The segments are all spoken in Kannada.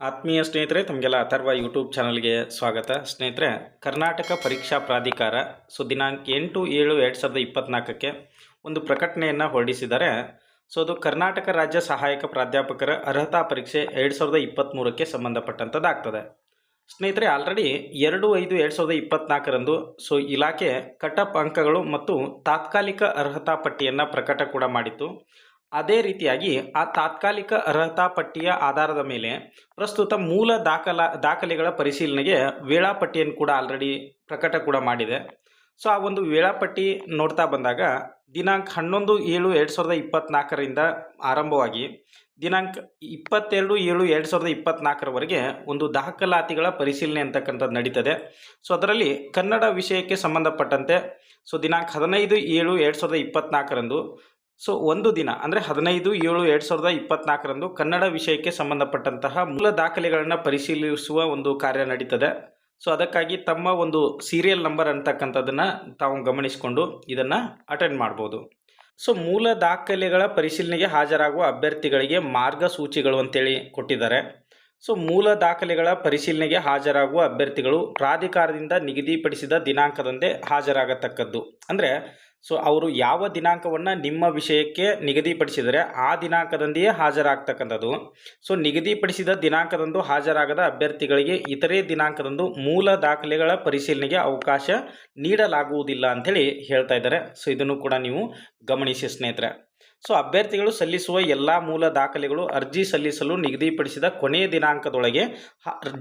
ಆತ್ಮೀಯ ಸ್ನೇಹಿತರೆ, ತಮಗೆಲ್ಲ ಅಥರ್ವ ಯೂಟ್ಯೂಬ್ ಚಾನಲ್ಗೆ ಸ್ವಾಗತ. ಸ್ನೇಹಿತರೆ, ಕರ್ನಾಟಕ ಪರೀಕ್ಷಾ ಪ್ರಾಧಿಕಾರ ಸೊ ದಿನಾಂಕ ಎಂಟು ಏಳು ಎರಡು ಸಾವಿರದ ಇಪ್ಪತ್ತ್ನಾಲ್ಕಕ್ಕೆ ಒಂದು ಪ್ರಕಟಣೆಯನ್ನು ಹೊರಡಿಸಿದ್ದಾರೆ. ಸೊ, ಅದು ಕರ್ನಾಟಕ ರಾಜ್ಯ ಸಹಾಯಕ ಪ್ರಾಧ್ಯಾಪಕರ ಅರ್ಹತಾ ಪರೀಕ್ಷೆ ಎರಡು ಸಾವಿರದ ಇಪ್ಪತ್ತ್ಮೂರಕ್ಕೆ ಸಂಬಂಧಪಟ್ಟಂಥದ್ದಾಗ್ತದೆ. ಸ್ನೇಹಿತರೆ, ಆಲ್ರೆಡಿ ಎರಡು ಐದು ಎರಡು ಸಾವಿರದ ಇಪ್ಪತ್ತ್ನಾಲ್ಕರಂದು ಸೊ, ಇಲಾಖೆ ಕಟಪ್ ಅಂಕಗಳು ಮತ್ತು ತಾತ್ಕಾಲಿಕ ಅರ್ಹತಾ ಪಟ್ಟಿಯನ್ನು ಪ್ರಕಟ ಕೂಡ ಮಾಡಿತ್ತು. ಅದೇ ರೀತಿಯಾಗಿ ಆ ತಾತ್ಕಾಲಿಕ ಅರ್ಹತಾ ಪಟ್ಟಿಯ ಆಧಾರದ ಮೇಲೆ ಪ್ರಸ್ತುತ ಮೂಲ ದಾಖಲಾ, ದಾಖಲೆಗಳ ಪರಿಶೀಲನೆಗೆ ವೇಳಾಪಟ್ಟಿಯನ್ನು ಕೂಡ ಆಲ್ರೆಡಿ ಪ್ರಕಟ ಕೂಡ ಮಾಡಿದೆ. ಸೊ ಆ ಒಂದು ವೇಳಾಪಟ್ಟಿ ನೋಡ್ತಾ ಬಂದಾಗ ದಿನಾಂಕ ಹನ್ನೊಂದು ಏಳು ಎರಡು ಸಾವಿರದ ಇಪ್ಪತ್ತ್ನಾಲ್ಕರಿಂದ ಆರಂಭವಾಗಿ ದಿನಾಂಕ ಇಪ್ಪತ್ತೆರಡು ಏಳು ಎರಡು ಸಾವಿರದ ಇಪ್ಪತ್ತ್ನಾಲ್ಕರವರೆಗೆ ಒಂದು ದಾಖಲಾತಿಗಳ ಪರಿಶೀಲನೆ ಅಂತಕ್ಕಂಥದ್ದು ನಡೀತದೆ. ಸೊ ಅದರಲ್ಲಿ ಕನ್ನಡ ವಿಷಯಕ್ಕೆ ಸಂಬಂಧಪಟ್ಟಂತೆ ಸೊ ದಿನಾಂಕ ಹದಿನೈದು ಏಳು ಎರಡು ಸಾವಿರದ ಇಪ್ಪತ್ತ್ನಾಲ್ಕರಂದು ಸೊ ಒಂದು ದಿನ, ಅಂದರೆ ಹದಿನೈದು, ಏಳು, ಎರಡು ಸಾವಿರದ ಇಪ್ಪತ್ನಾಲ್ಕರಂದು ಕನ್ನಡ ವಿಷಯಕ್ಕೆ ಸಂಬಂಧಪಟ್ಟಂತಹ ಮೂಲ ದಾಖಲೆಗಳನ್ನು ಪರಿಶೀಲಿಸುವ ಒಂದು ಕಾರ್ಯ ನಡೀತದೆ. ಸೊ ಅದಕ್ಕಾಗಿ ತಮ್ಮ ಒಂದು ಸೀರಿಯಲ್ ನಂಬರ್ ಅಂತಕ್ಕಂಥದ್ದನ್ನು ತಾವು ಗಮನಿಸಿಕೊಂಡು ಇದನ್ನು ಅಟೆಂಡ್ ಮಾಡ್ಬೋದು. ಸೊ ಮೂಲ ದಾಖಲೆಗಳ ಪರಿಶೀಲನೆಗೆ ಹಾಜರಾಗುವ ಅಭ್ಯರ್ಥಿಗಳಿಗೆ ಮಾರ್ಗಸೂಚಿಗಳು ಅಂತೇಳಿ ಕೊಟ್ಟಿದ್ದಾರೆ. ಸೊ ಮೂಲ ದಾಖಲೆಗಳ ಪರಿಶೀಲನೆಗೆ ಹಾಜರಾಗುವ ಅಭ್ಯರ್ಥಿಗಳು ಪ್ರಾಧಿಕಾರದಿಂದ ನಿಗದಿಪಡಿಸಿದ ದಿನಾಂಕದಂದೇ ಹಾಜರಾಗತಕ್ಕದ್ದು. ಅಂದರೆ, ಸೊ ಅವರು ಯಾವ ದಿನಾಂಕವನ್ನು ನಿಮ್ಮ ವಿಷಯಕ್ಕೆ ನಿಗದಿಪಡಿಸಿದರೆ ಆ ದಿನಾಂಕದಂದೆಯೇ ಹಾಜರಾಗ್ತಕ್ಕಂಥದ್ದು. ಸೊ ನಿಗದಿಪಡಿಸಿದ ದಿನಾಂಕದಂದು ಹಾಜರಾಗದ ಅಭ್ಯರ್ಥಿಗಳಿಗೆ ಇತರೆ ದಿನಾಂಕದಂದು ಮೂಲ ದಾಖಲೆಗಳ ಪರಿಶೀಲನೆಗೆ ಅವಕಾಶ ನೀಡಲಾಗುವುದಿಲ್ಲ ಅಂಥೇಳಿ ಹೇಳ್ತಾ ಇದ್ದಾರೆ. ಸೊ ಇದನ್ನು ಕೂಡ ನೀವು ಗಮನಿಸಿ ಸ್ನೇಹಿತರೆ. ಸೊ ಅಭ್ಯರ್ಥಿಗಳು ಸಲ್ಲಿಸುವ ಎಲ್ಲ ಮೂಲ ದಾಖಲೆಗಳು ಅರ್ಜಿ ಸಲ್ಲಿಸಲು ನಿಗದಿಪಡಿಸಿದ ಕೊನೆಯ ದಿನಾಂಕದೊಳಗೆ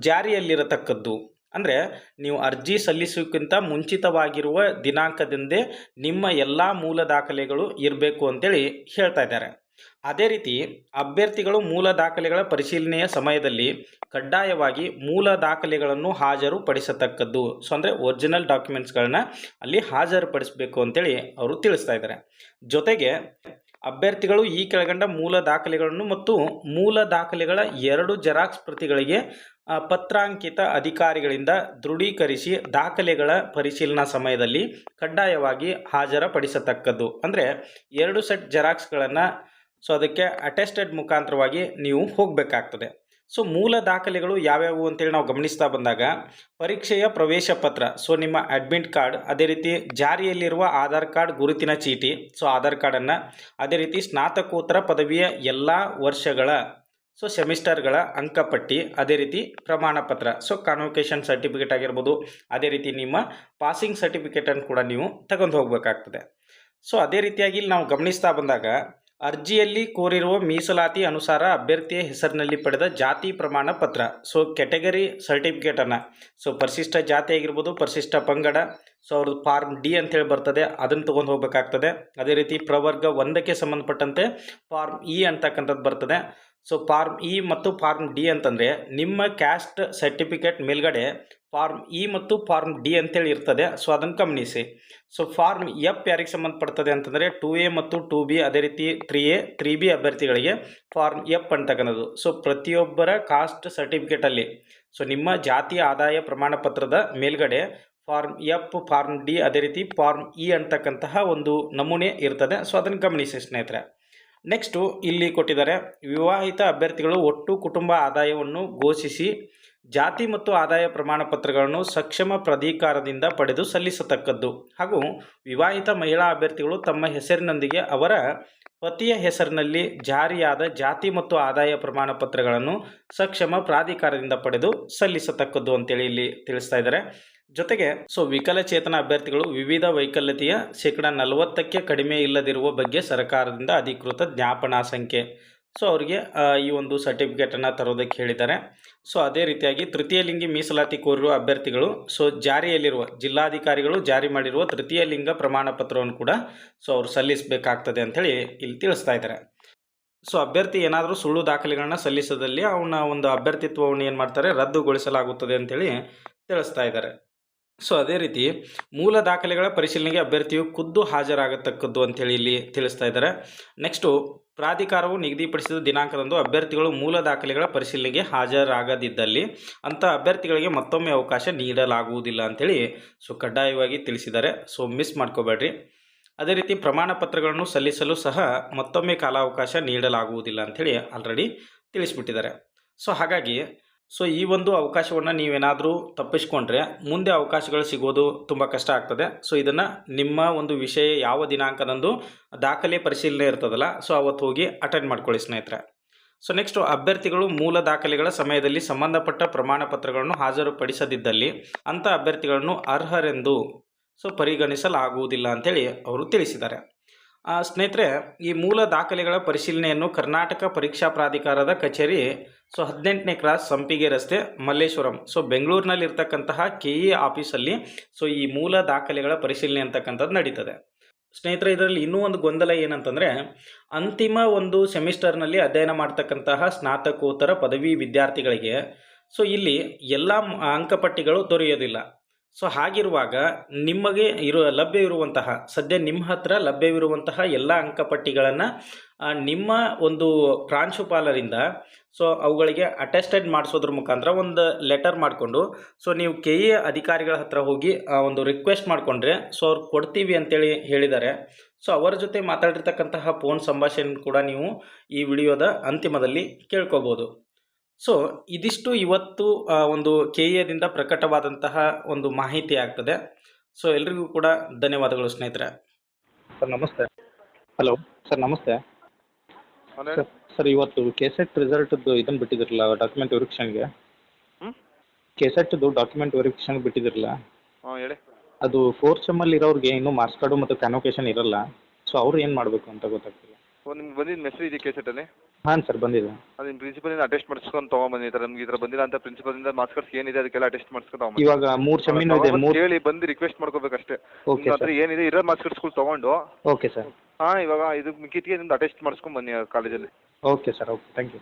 ಜಾರಿಯಲ್ಲಿರತಕ್ಕದ್ದು. ಅಂದರೆ ನೀವು ಅರ್ಜಿ ಸಲ್ಲಿಸೋಕ್ಕಿಂತ ಮುಂಚಿತವಾಗಿರುವ ದಿನಾಂಕದಿಂದೇ ನಿಮ್ಮ ಎಲ್ಲ ಮೂಲ ದಾಖಲೆಗಳು ಇರಬೇಕು ಅಂತೇಳಿ ಹೇಳ್ತಾ ಇದ್ದಾರೆ. ಅದೇ ರೀತಿ ಅಭ್ಯರ್ಥಿಗಳು ಮೂಲ ದಾಖಲೆಗಳ ಪರಿಶೀಲನೆಯ ಸಮಯದಲ್ಲಿ ಕಡ್ಡಾಯವಾಗಿ ಮೂಲ ದಾಖಲೆಗಳನ್ನು ಹಾಜರುಪಡಿಸತಕ್ಕದ್ದು. ಸೊ ಅಂದರೆ ಒರಿಜಿನಲ್ ಡಾಕ್ಯುಮೆಂಟ್ಸ್ಗಳನ್ನ ಅಲ್ಲಿ ಹಾಜರುಪಡಿಸಬೇಕು ಅಂತೇಳಿ ಅವರು ತಿಳಿಸ್ತಾ ಇದ್ದಾರೆ. ಜೊತೆಗೆ ಅಭ್ಯರ್ಥಿಗಳು ಈ ಕೆಳಗಂಡ ಮೂಲ ದಾಖಲೆಗಳನ್ನು ಮತ್ತು ಮೂಲ ದಾಖಲೆಗಳ ಎರಡು ಜೆರಾಕ್ಸ್ ಪ್ರತಿಗಳಿಗೆ ಪತ್ರಾಂಕಿತ ಅಧಿಕಾರಿಗಳಿಂದ ದೃಢೀಕರಿಸಿ ದಾಖಲೆಗಳ ಪರಿಶೀಲನಾ ಸಮಯದಲ್ಲಿ ಕಡ್ಡಾಯವಾಗಿ ಹಾಜರಪಡಿಸತಕ್ಕದ್ದು. ಅಂದರೆ ಎರಡು ಸೆಟ್ ಜೆರಾಕ್ಸ್ಗಳನ್ನು, ಸೊ ಅದಕ್ಕೆ ಅಟೆಸ್ಟೆಡ್ ಮುಖಾಂತರವಾಗಿ ನೀವು ಹೋಗಬೇಕಾಗ್ತದೆ. ಸೊ ಮೂಲ ದಾಖಲೆಗಳು ಯಾವ್ಯಾವು ಅಂತೇಳಿ ನಾವು ಗಮನಿಸ್ತಾ ಬಂದಾಗ, ಪರೀಕ್ಷೆಯ ಪ್ರವೇಶ ಪತ್ರ ಸೊ ನಿಮ್ಮ ಅಡ್ಮಿಟ್ ಕಾರ್ಡ್ ಅದೇ ರೀತಿ ಜಾರಿಯಲ್ಲಿರುವ ಆಧಾರ್ ಕಾರ್ಡ್ ಗುರುತಿನ ಚೀಟಿ ಸೊ ಆಧಾರ್ ಕಾರ್ಡನ್ನು, ಅದೇ ರೀತಿ ಸ್ನಾತಕೋತ್ತರ ಪದವಿಯ ಎಲ್ಲ ವರ್ಷಗಳ ಸೊ ಸೆಮಿಸ್ಟರ್ಗಳ ಅಂಕಪಟ್ಟಿ ಅದೇ ರೀತಿ ಪ್ರಮಾಣ ಪತ್ರ ಸೊ ಕಾನ್ವೊಕೇಶನ್ ಸರ್ಟಿಫಿಕೇಟ್ ಆಗಿರ್ಬೋದು, ಅದೇ ರೀತಿ ನಿಮ್ಮ ಪಾಸಿಂಗ್ ಸರ್ಟಿಫಿಕೇಟನ್ನು ಕೂಡ ನೀವು ತಗೊಂಡು ಹೋಗಬೇಕಾಗ್ತದೆ. ಸೊ ಅದೇ ರೀತಿಯಾಗಿ ನಾವು ಗಮನಿಸ್ತಾ ಬಂದಾಗ ಅರ್ಜಿಯಲ್ಲಿ ಕೋರಿರುವ ಮೀಸಲಾತಿ ಅನುಸಾರ ಅಭ್ಯರ್ಥಿಯ ಹೆಸರಿನಲ್ಲಿ ಪಡೆದ ಜಾತಿ ಪ್ರಮಾಣ ಪತ್ರ. ಸೊ ಕೆಟಗರಿ ಸರ್ಟಿಫಿಕೇಟನ್ನು ಸೊ ಪರಿಶಿಷ್ಟ ಜಾತಿ ಆಗಿರ್ಬೋದು, ಪರಿಶಿಷ್ಟ ಪಂಗಡ ಸೊ ಅವ್ರದ್ದು ಫಾರ್ಮ್ ಡಿ ಅಂತೇಳಿ ಬರ್ತದೆ, ಅದನ್ನು ತೊಗೊಂಡು ಹೋಗಬೇಕಾಗ್ತದೆ. ಅದೇ ರೀತಿ ಪ್ರವರ್ಗ ಒಂದಕ್ಕೆ ಸಂಬಂಧಪಟ್ಟಂತೆ ಫಾರ್ಮ್ ಇ ಅಂತಕ್ಕಂಥದ್ದು ಬರ್ತದೆ. ಸೊ ಫಾರ್ಮ್ ಇ ಮತ್ತು ಫಾರ್ಮ್ ಡಿ ಅಂತಂದರೆ ನಿಮ್ಮ ಕ್ಯಾಸ್ಟ್ ಸರ್ಟಿಫಿಕೇಟ್ ಮೇಲ್ಗಡೆ ಫಾರ್ಮ್ ಇ ಮತ್ತು ಫಾರ್ಮ್ ಡಿ ಅಂತೇಳಿ ಇರ್ತದೆ. ಸೊ ಅದನ್ನು ಗಮನಿಸಿ. ಸೊ ಫಾರ್ಮ್ ಎಫ್ ಯಾರಿಗೆ ಸಂಬಂಧಪಡ್ತದೆ ಅಂತಂದರೆ ಟು ಎ ಮತ್ತು ಟು ಬಿ ಅದೇ ರೀತಿ ತ್ರೀ ಎ ತ್ರೀ ಬಿ ಅಭ್ಯರ್ಥಿಗಳಿಗೆ ಫಾರ್ಮ್ ಎಫ್ ಅಂತಕ್ಕಂಥದ್ದು ಸೊ ಪ್ರತಿಯೊಬ್ಬರ ಕಾಸ್ಟ್ ಸರ್ಟಿಫಿಕೇಟಲ್ಲಿ ಸೊ ನಿಮ್ಮ ಜಾತಿ ಆದಾಯ ಪ್ರಮಾಣ ಪತ್ರದ ಮೇಲ್ಗಡೆ ಫಾರ್ಮ್ ಎಫ್ ಫಾರ್ಮ್ ಡಿ ಅದೇ ರೀತಿ ಫಾರ್ಮ್ ಇ ಅಂತಕ್ಕಂತಹ ಒಂದು ನಮೂನೆ ಇರ್ತದೆ. ಸೊ ಅದನ್ನು ಗಮನಿಸಿ ಸ್ನೇಹಿತರೆ. ನೆಕ್ಸ್ಟು ಇಲ್ಲಿ ಕೊಟ್ಟಿದ್ದಾರೆ, ವಿವಾಹಿತ ಅಭ್ಯರ್ಥಿಗಳು ಒಟ್ಟು ಕುಟುಂಬ ಆದಾಯವನ್ನು ಘೋಷಿಸಿ, ಜಾತಿ ಮತ್ತು ಆದಾಯ ಪ್ರಮಾಣ ಪತ್ರಗಳನ್ನು ಸಕ್ಷಮ ಪ್ರಾಧಿಕಾರದಿಂದ ಪಡೆದು ಸಲ್ಲಿಸತಕ್ಕದ್ದು. ಹಾಗೂ ವಿವಾಹಿತ ಮಹಿಳಾ ಅಭ್ಯರ್ಥಿಗಳು ತಮ್ಮ ಹೆಸರಿನೊಂದಿಗೆ ಅವರ ಪತಿಯ ಹೆಸರಿನಲ್ಲಿ ಜಾರಿಯಾದ ಜಾತಿ ಮತ್ತು ಆದಾಯ ಪ್ರಮಾಣ ಪತ್ರಗಳನ್ನು ಸಕ್ಷಮ ಪ್ರಾಧಿಕಾರದಿಂದ ಪಡೆದು ಸಲ್ಲಿಸತಕ್ಕದ್ದು ಅಂತೇಳಿ ಇಲ್ಲಿ ತಿಳಿಸ್ತಾ ಇದ್ದಾರೆ. ಜೊತೆಗೆ, ಸೊ ವಿಕಲಚೇತನ ಅಭ್ಯರ್ಥಿಗಳು ವಿವಿಧ ವೈಕಲ್ಯತೆಯ ಶೇಕಡ ನಲವತ್ತಕ್ಕೆ ಕಡಿಮೆ ಇಲ್ಲದಿರುವ ಬಗ್ಗೆ ಸರ್ಕಾರದಿಂದ ಅಧಿಕೃತ ಜ್ಞಾಪನಾ ಸಂಖ್ಯೆ. ಸೊ ಅವರಿಗೆ ಈ ಒಂದು ಸರ್ಟಿಫಿಕೇಟನ್ನು ತರೋದಕ್ಕೆ ಹೇಳಿದ್ದಾರೆ. ಸೊ ಅದೇ ರೀತಿಯಾಗಿ ತೃತೀಯ ಲಿಂಗಿ ಮೀಸಲಾತಿ ಕೋರಿರುವ ಅಭ್ಯರ್ಥಿಗಳು, ಸೊ ಜಾರಿಯಲ್ಲಿರುವ, ಜಿಲ್ಲಾಧಿಕಾರಿಗಳು ಜಾರಿ ಮಾಡಿರುವ ತೃತೀಯ ಲಿಂಗ ಪ್ರಮಾಣ ಪತ್ರವನ್ನು ಕೂಡ, ಸೊ ಅವರು ಸಲ್ಲಿಸಬೇಕಾಗ್ತದೆ ಅಂಥೇಳಿ ಇಲ್ಲಿ ತಿಳಿಸ್ತಾ ಇದ್ದಾರೆ. ಸೊ ಅಭ್ಯರ್ಥಿ ಏನಾದರೂ ಸುಳ್ಳು ದಾಖಲೆಗಳನ್ನ ಸಲ್ಲಿಸದಲ್ಲಿ ಅವನ ಒಂದು ಅಭ್ಯರ್ಥಿತ್ವವನ್ನು ಏನು ಮಾಡ್ತಾರೆ, ರದ್ದುಗೊಳಿಸಲಾಗುತ್ತದೆ ಅಂಥೇಳಿ ತಿಳಿಸ್ತಾ ಇದ್ದಾರೆ. ಸೊ ಅದೇ ರೀತಿ ಮೂಲ ದಾಖಲೆಗಳ ಪರಿಶೀಲನೆಗೆ ಅಭ್ಯರ್ಥಿಯು ಖುದ್ದು ಹಾಜರಾಗತಕ್ಕದ್ದು ಅಂತೇಳಿ ಇಲ್ಲಿ ತಿಳಿಸ್ತಾ ಇದ್ದಾರೆ. ನೆಕ್ಸ್ಟು ಪ್ರಾಧಿಕಾರವು ನಿಗದಿಪಡಿಸಿದ ದಿನಾಂಕದಂದು ಅಭ್ಯರ್ಥಿಗಳು ಮೂಲ ದಾಖಲೆಗಳ ಪರಿಶೀಲನೆಗೆ ಹಾಜರಾಗದಿದ್ದಲ್ಲಿ ಅಂಥ ಅಭ್ಯರ್ಥಿಗಳಿಗೆ ಮತ್ತೊಮ್ಮೆ ಅವಕಾಶ ನೀಡಲಾಗುವುದಿಲ್ಲ ಅಂಥೇಳಿ ಸೊ ಕಡ್ಡಾಯವಾಗಿ ತಿಳಿಸಿದ್ದಾರೆ. ಸೊ ಮಿಸ್ ಮಾಡ್ಕೋಬೇಡ್ರಿ. ಅದೇ ರೀತಿ ಪ್ರಮಾಣ ಪತ್ರಗಳನ್ನು ಸಲ್ಲಿಸಲು ಸಹ ಮತ್ತೊಮ್ಮೆ ಕಾಲಾವಕಾಶ ನೀಡಲಾಗುವುದಿಲ್ಲ ಅಂಥೇಳಿ ಆಲ್ರೆಡಿ ತಿಳಿಸ್ಬಿಟ್ಟಿದ್ದಾರೆ. ಸೊ ಹಾಗಾಗಿ ಸೊ ಈ ಒಂದು ಅವಕಾಶವನ್ನು ನೀವೇನಾದರೂ ತಪ್ಪಿಸ್ಕೊಂಡ್ರೆ ಮುಂದೆ ಅವಕಾಶಗಳು ಸಿಗೋದು ತುಂಬ ಕಷ್ಟ ಆಗ್ತದೆ. ಸೊ ಇದನ್ನು ನಿಮ್ಮ ಒಂದು ವಿಷಯ ಯಾವ ದಿನಾಂಕದಂದು ದಾಖಲೆ ಪರಿಶೀಲನೆ ಇರ್ತದಲ್ಲ ಸೊ ಅವತ್ತು ಹೋಗಿ ಅಟೆಂಡ್ ಮಾಡ್ಕೊಳ್ಳಿ ಸ್ನೇಹಿತರೆ. ಸೊ ನೆಕ್ಸ್ಟು ಅಭ್ಯರ್ಥಿಗಳು ಮೂಲ ದಾಖಲೆಗಳ ಸಮಯದಲ್ಲಿ ಸಂಬಂಧಪಟ್ಟ ಪ್ರಮಾಣ ಪತ್ರಗಳನ್ನು ಹಾಜರುಪಡಿಸದಿದ್ದಲ್ಲಿ ಅಂಥ ಅಭ್ಯರ್ಥಿಗಳನ್ನು ಅರ್ಹರೆಂದು ಸೊ ಪರಿಗಣಿಸಲಾಗುವುದಿಲ್ಲ ಅಂತೇಳಿ ಅವರು ತಿಳಿಸಿದ್ದಾರೆ. ಸ್ನೇಹಿತರೆ, ಈ ಮೂಲ ದಾಖಲೆಗಳ ಪರಿಶೀಲನೆಯನ್ನು ಕರ್ನಾಟಕ ಪರೀಕ್ಷಾ ಪ್ರಾಧಿಕಾರದ ಕಚೇರಿ ಸೊ ಹದಿನೆಂಟನೇ ಕ್ರಾಸ್ ಸಂಪಿಗೆ ರಸ್ತೆ ಮಲ್ಲೇಶ್ವರಂ. ಸೊ ಬೆಂಗಳೂರಿನಲ್ಲಿ ಇರ್ತಕ್ಕಂತಹ ಕೆ ಇ ಆಫೀಸಲ್ಲಿ ಸೊ ಈ ಮೂಲ ದಾಖಲೆಗಳ ಪರಿಶೀಲನೆ ಅಂತಕ್ಕಂಥದ್ದು ನಡೀತದೆ. ಸ್ನೇಹಿತರೆ, ಇದರಲ್ಲಿ ಇನ್ನೂ ಒಂದು ಗೊಂದಲ ಏನಂತಂದರೆ, ಅಂತಿಮ ಒಂದು ಸೆಮಿಸ್ಟರ್ನಲ್ಲಿ ಅಧ್ಯಯನ ಮಾಡ್ತಕ್ಕಂತಹ ಸ್ನಾತಕೋತ್ತರ ಪದವಿ ವಿದ್ಯಾರ್ಥಿಗಳಿಗೆ ಸೊ ಇಲ್ಲಿ ಎಲ್ಲ ಅಂಕಪಟ್ಟಿಗಳು ದೊರೆಯೋದಿಲ್ಲ. ಸೊ ಹಾಗಿರುವಾಗ ನಿಮಗೆ ಇರೋ ಲಭ್ಯವಿರುವಂತಹ ಸದ್ಯ ನಿಮ್ಮ ಹತ್ರ ಲಭ್ಯವಿರುವಂತಹ ಎಲ್ಲ ಅಂಕಪಟ್ಟಿಗಳನ್ನು ನಿಮ್ಮ ಒಂದು ಪ್ರಾಂಶುಪಾಲರಿಂದ ಸೊ ಅವುಗಳಿಗೆ ಅಟೆಸ್ಟೆಡ್ ಮಾಡಿಸೋದ್ರ ಮುಖಾಂತರ ಒಂದು ಲೆಟರ್ ಮಾಡಿಕೊಂಡು ಸೊ ನೀವು ಕೆ ಎ ಅಧಿಕಾರಿಗಳ ಹತ್ರ ಹೋಗಿ ಒಂದು ರಿಕ್ವೆಸ್ಟ್ ಮಾಡಿಕೊಂಡ್ರೆ ಸೊ ಅವ್ರು ಕೊಡ್ತೀವಿ ಅಂತೇಳಿ ಹೇಳಿದ್ದಾರೆ. ಸೊ ಅವರ ಜೊತೆ ಮಾತಾಡಿರ್ತಕ್ಕಂತಹ ಫೋನ್ ಸಂಭಾಷಣೆ ಕೂಡ ನೀವು ಈ ವಿಡಿಯೋದ ಅಂತಿಮದಲ್ಲಿ ಕೇಳ್ಕೊಬೋದು. ಸೊ ಇದಿಷ್ಟು ಇವತ್ತು ಒಂದು ಕೆ ಎದಿಂದ ಪ್ರಕಟವಾದಂತಹ ಒಂದು ಮಾಹಿತಿ ಆಗ್ತದೆ. ಸೊ ಎಲ್ರಿಗೂ ಕೂಡ ಧನ್ಯವಾದಗಳು ಸ್ನೇಹಿತರೆ. ಸರ್ ನಮಸ್ತೆ. ಹಲೋ ಸರ್ ನಮಸ್ತೆ. ಸರ್ ಇವತ್ತು ಕೆಸೆಟ್ ರಿಸಲ್ಟ್ ಇದನ್ನ ಬಿಟ್ಟಿದ್ರಲ್ಲ ಡಾಕ್ಯುಮೆಂಟ್ ವೆರಿಫಿಕೇಷನ್ಗೆ ಹ್ಮ್? ಕೆಸೆಟ್ದು ಡಾಕ್ಯುಮೆಂಟ್ ವೆರಿಫಿಕೇಷನ್ ಬಿಟ್ಟಿದ್ರಲ್ಲ? ಅದು ಹೇಳಿ. ಅದು ಅಲ್ಲಿ ಸೆಮ್ಮಲ್ಲಿ ಇರೋರಿಗೆ ಇನ್ನೂ ಮಾರ್ಕ್ಸ್ ಕಾರ್ಡ್ ಮತ್ತು ಕನ್ವೊಕೇಶನ್ ಇರಲ್ಲ. ಸೊ ಅವ್ರು ಏನು ಮಾಡಬೇಕು ಅಂತ ಗೊತ್ತಾಗ್ತಿಲ್ಲ. ಓ ನಿಮ್ಗೆ ಬಂದಿದ್ದು ಮೆಸೇಜ್ ಇದೆ ಕೇಸೆಟಲ್ಲಿ ಹಾಂ ಸರ್ ಬಂದಿದೆ. ಅದು ನಿಮ್ಮ ಪ್ರಿನ್ಸಿಪಲಿಂದ ಅಟೆಸ್ಟ್ ಮಾಡಿಸ್ಕೊಂಡು ತೊಗೊಂಬನ್ನಿ ಈ ಥರ ನಿಮ್ಗೆ ಈ ಥರ ಬಂದಿಲ್ಲ ಅಂತ ಪ್ರಿನ್ಸಿಪಲಿಂದ ಮಾರ್ಕ್ಸ್ ಕಾರ್ಡ್ಸ್ ಏನಿದೆ ಅದಕ್ಕೆಲ್ಲ ಅಟೆಸ್ಟ್ ಮಾಡಿಸ್ಕೊಂಡು ತೊಗೊಂಬನ್ನಿ ಇವಾಗ ಮೂರು ಸೆಮ್ಮಿನೂ ಇದೆ ಮೂರು ಹೇಳಿ ಬಂದು ರಿಕ್ವೆಸ್ಟ್ ಮಾಡ್ಕೋಬೇಕಷ್ಟೇ. ಓಕೆ ನಿಮ್ಮ ಹತ್ರ ಸರ್ ಏನಿದೆ ಇರೋ ಮಾರ್ಕ್ಸ್ ಕಾರ್ಡ್ಸ್ಗಳು ತೊಗೊಂಡು. ಓಕೆ ಸರ್ ಹಾಂ ಇವಾಗ ಇದು ಮಿಕ್ಕಿದ್ಗೆ ನಿಮ್ದು ಅಟೆಸ್ಟ್ ಮಾಡಿಸ್ಕೊಂಡು ಬನ್ನಿ ಕಾಲೇಜಲ್ಲಿ okay sir okay thank you